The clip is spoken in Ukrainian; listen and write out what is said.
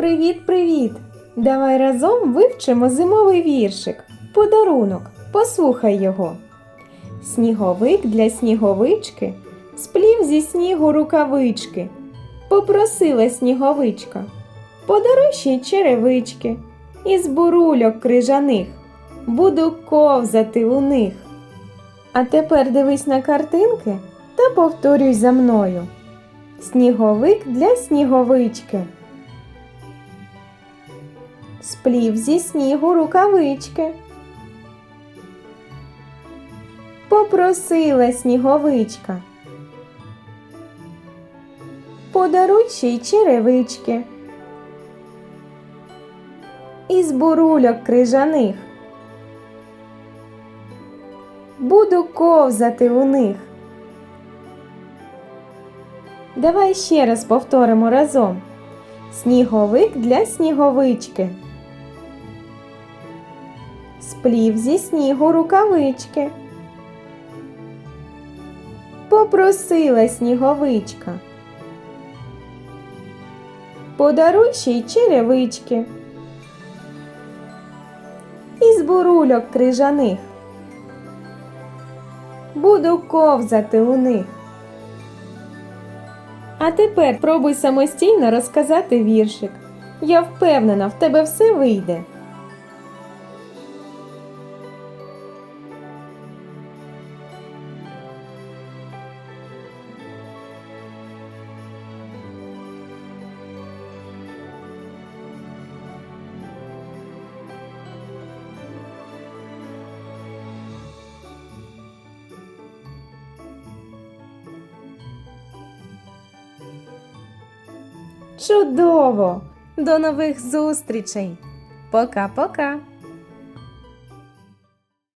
Привіт-привіт! Давай разом вивчимо зимовий віршик. Подарунок. Послухай його. Сніговик для сніговички сплів зі снігу рукавички. Попросила сніговичка. Подаруй ще й черевички із бурульок крижаних. Буду ковзати у них. А тепер дивись на картинки та повторюй за мною. Сніговик для сніговички. Сплів зі снігу рукавички. Попросила сніговичка. Подаруй й черевички. Із бурульок крижаних. Буду ковзати у них. Давай ще раз повторимо разом. Сніговик для сніговички. Сплів зі снігу рукавички. Попросила сніговичка. Подаруй ще й черевички. Із бурульок крижаних. Буду ковзати у них. А тепер пробуй самостійно розказати віршик. Я впевнена, в тебе все вийде. Чудово! До нових зустрічей! Пока-пока!